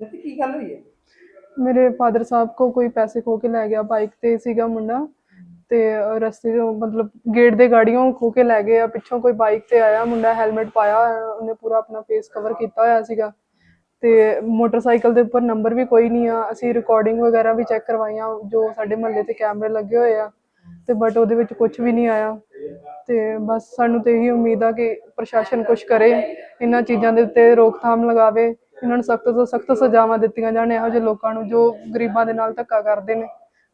ਤੇ ਕੀ ਗੱਲ ਹੋਈ ਹੈ? ਮੇਰੇ ਫਾਦਰ ਸਾਹਿਬ ਕੋ ਕੋਈ ਪੈਸੇ ਖੋ ਕੇ ਲੈ ਗਿਆ ਬਾਈਕ ਤੇ ਸੀਗਾ ਮੁੰਡਾ ਤੇ ਰਸਤੇ ਤੋਂ ਮਤਲਬ ਗੇਟ ਦੇ ਗਾੜੀਆਂ ਖੋ ਕੇ ਲੈ ਗਏ ਆ ਪਿੱਛੋਂ ਕੋਈ ਬਾਈਕ ਤੇ ਆਇਆ ਮੁੰਡਾ ਹੈਲਮਟ ਪਾਇਆ ਹੋਇਆ, ਉਹਨੇ ਪੂਰਾ ਆਪਣਾ ਫੇਸ ਕਵਰ ਕੀਤਾ ਹੋਇਆ ਸੀਗਾ ਤੇ ਮੋਟਰਸਾਈਕਲ ਦੇ ਉੱਪਰ ਨੰਬਰ ਵੀ ਕੋਈ ਨਹੀਂ ਆ ਅਸੀਂ ਰਿਕਾਰਡਿੰਗ ਵਗੈਰਾ ਵੀ ਚੈੱਕ ਕਰਵਾਈਆਂ ਜੋ ਸਾਡੇ ਮਹੱਲੇ ਤੇ ਕੈਮਰੇ ਲੱਗੇ ਹੋਏ ਆ ਤੇ ਬਟ ਉਹਦੇ ਵਿੱਚ ਕੁਝ ਵੀ ਨਹੀਂ ਆਇਆ ਤੇ ਬਸ ਸਾਨੂੰ ਤੇ ਇਹੀ ਉਮੀਦ ਆ ਕਿ ਪ੍ਰਸ਼ਾਸਨ ਕੁਝ ਕਰੇ ਇਹਨਾਂ ਚੀਜ਼ਾਂ ਦੇ ਉੱਤੇ ਰੋਕਥਾਮ ਲਗਾਵੇ ਇਹਨਾਂ ਨੂੰ ਸਖਤ ਤੋਂ ਸਖਤ ਸਜ਼ਾਵਾਂ ਦਿੱਤੀਆਂ ਜਾਣ ਇਹੋ ਜਿਹੇ ਲੋਕਾਂ ਨੂੰ ਜੋ ਗਰੀਬਾਂ ਦੇ ਨਾਲ ਧੱਕਾ ਕਰਦੇ ਨੇ।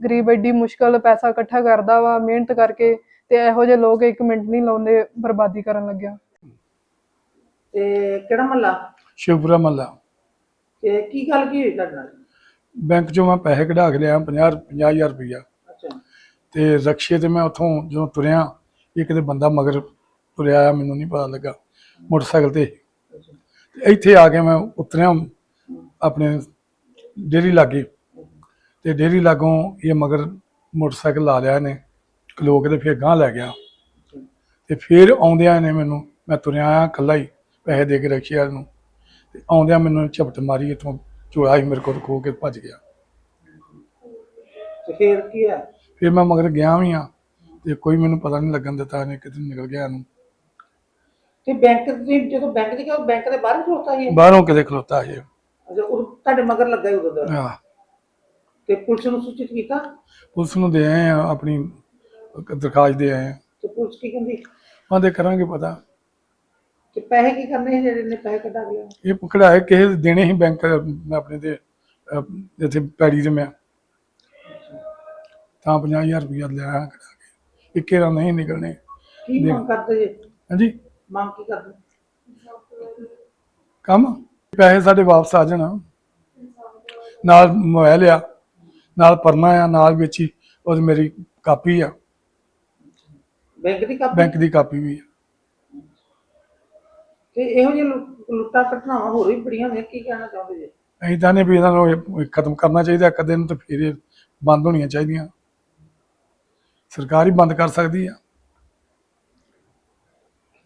ਗਰੀਬ ਐਡੀ ਮੁਸ਼ਕਲ ਪੈਸਾ ਇਕੱਠਾ ਕਰਦਾ ਵਾ ਮਿਹਨਤ ਕਰਕੇ ਤੇ ਇਹੋ ਜਿਹੇ ਲੋਕ ਇੱਕ ਮਿੰਟ ਨਹੀਂ ਲਾਉਂਦੇ ਬਰਬਾਦੀ ਕਰਨ ਲੱਗਿਆ। ਤੇ ਕਿਹੜਾ ਮਹੱਲਾ? ਸ਼ਿਵਪੁਰਾ ਮਹੱਲਾ। ਤੇ ਕੀ ਗੱਲ ਕੀ ਹੋਈ ਤੁਹਾਡੇ ਨਾਲ? ਬੈਂਕ ਚੋਂ ਮੈਂ ਪੈਸੇ ਕਢਾ ਕੇ ਲਿਆ 50 50000 ਰੁਪਈਆ। ਅੱਛਾ। ਤੇ ਰਕਸ਼ੇ ਤੇ ਮੈਂ ਉੱਥੋਂ ਜਦੋਂ ਤੁਰਿਆ ਇਹ ਕਿਤੇ ਬੰਦਾ ਮਗਰ ਤੁਰਿਆ ਆ ਮੈਨੂੰ ਨਹੀਂ ਪਤਾ ਲੱਗਾ। ਮੋਟਰਸਾਈਕਲ ਤੇ ਤੇ ਇੱਥੇ ਆ ਕੇ ਮੈਂ ਉਤਰਿਆ ਆਪਣੇ ਡੇਰੀ ਲਾਗੇ। ਤੇ ਡੇਰੀ ਲਾਗੋਂ ਇਹ ਮਗਰ ਮੋਟਰਸਾਈਕਲ ਲਾ ਲਿਆ ਇਹਨੇ ਖਲੋ ਕੇ ਤੇ ਫਿਰ ਗਾਂ ਲੈ ਗਿਆ। ਤੇ ਫਿਰ ਆਉਂਦਿਆਂ ਨੇ ਮੈਨੂੰ ਮੈਂ ਤੁਰਿਆ ਆ ਇਕੱਲਾ ਹੀ ਪੈਸੇ ਦੇ ਕੇ ਰਕਸ਼ੇ ਵਾਲੇ ਨੂੰ। ਤੇ ਆਉਂਦਿਆਂ ਮੈਨੂੰ ਝਪਟ ਮਾਰੀ ਇੱਥੋਂ ਚੋਲਾ ਹੀ ਮੇਰੇ ਕੋਲ ਖੋ ਕੇ ਭੱਜ ਗਿਆ। ਤੇ ਫੇਰ ਕੀ ਹੈ ਫਿਰ ਮੈਂ ਮਗਰ ਗਿਆ ਵੀ ਆ ਤੇ ਕੋਈ ਮੈਨੂੰ ਪਤਾ ਨਹੀਂ ਲੱਗਣ ਦਿੱਤਾ ਇਹਨੇ ਕਿਤੇ ਨਿਕਲ ਗਿਆ ਇਹਨੂੰ। ਤੇ ਬੈਂਕ ਤੁਸੀਂ ਜਦੋਂ ਬੈਂਕ ਦੀ ਕਿਹਾ ਬੈਂਕ ਦੇ ਬਾਹਰ ਖਲੋਤਾ ਸੀ ਇਹ? ਬਾਹਰੋਂ ਕਿਤੇ ਖਲੋਤਾ ਇਹ ਅੱਛਾ ਉਹ ਤੁਹਾਡੇ ਮਗਰ ਲੱਗਾ ਹੀ ਉਦੋਂ ਦਾ? ਆਹ, ਤੇ ਪੁਲਿਸ ਨੂੰ ਸੂਚਿਤ ਕੀਤਾ? ਪੁਲਿਸ ਨੂੰ ਦੇ ਆਏ ਆ ਆਪਣੀ ਦਰਖਾਸਤ ਦੇ ਆਏ ਆ। ਤੇ ਪੁਲਿਸ ਕੀ ਕਹਿੰਦੀ? ਆਂਦੇ ਕਰਾਂਗੇ ਪਤਾ। ਤੇ ਪੈਸੇ ਕੀ ਕਰਨੇ ਸੀ ਜਿਹੜੇ ਨੇ ਪੈਸੇ ਕਢਾ ਲਿਆ ਇਹ ਪਕੜਾਏ ਕਿਸੇ ਦੇ ਦੇਣੇ ਹੀ ਬੈਂਕ ਮੈਂ ਆਪਣੇ ਤੇ ਅਹ, ਇੱਥੇ ਪੈੜੀ ਤੇ ਮੈਂ। ਤਾਂ 50000 ਰੁਪਇਆ ਲਿਆ ਕਢਾ ਕੇ। ਇੱਕੇ ਰਾਂ ਨਹੀਂ ਨਿਕਲਣੇ। ਕੀ ਮੰਗ ਕਰਦੇ ਜੇ? ਹਾਂਜੀ? ਮੰਗ ਕੀ ਕਰਦੇ? ਕੰਮ? ਪੈਸੇ ਸਾਡੇ ਵਾਪਸ ਆ ਜਾਣ। ਨਾਲ ਮੋਬਾਈਲ ਆ ਨਾਲ ਪਰਨਾ ਆ ਨਾਲ ਵਿੱਚ ਹੀ ਉਹ ਮੇਰੀ ਕਾਪੀ ਆ। ਬੈਂਕ ਦੀ ਕਾਪੀ? ਬੈਂਕ ਦੀ ਕਾਪੀ ਵੀ ਆ। ਤੇ ਇਹੋ ਜਿਹੇ ਲੁੱਟਾਂ ਘਟਨਾਵਾਂ ਹੋਰ ਵੀ ਬੜੀਆਂ ਨੇ ਕੀ ਕਹਿਣਾ ਚਾਹੁੰਦੇ ਜੇ? ਅਸੀਂ ਤਾਂ ਨੇ ਵੀ ਇਹਨਾਂ ਨੂੰ ਇਹ ਖਤਮ ਕਰਨਾ ਚਾਹੀਦਾ ਕਦੇ ਨੂੰ ਤਾਂ ਫਿਰ ਇਹ ਬੰਦ ਹੋਣੀਆਂ ਚਾਹੀਦੀਆਂ। ਸਰਕਾਰ ਹੀ ਬੰਦ ਕਰ ਸਕਦੀ ਆ।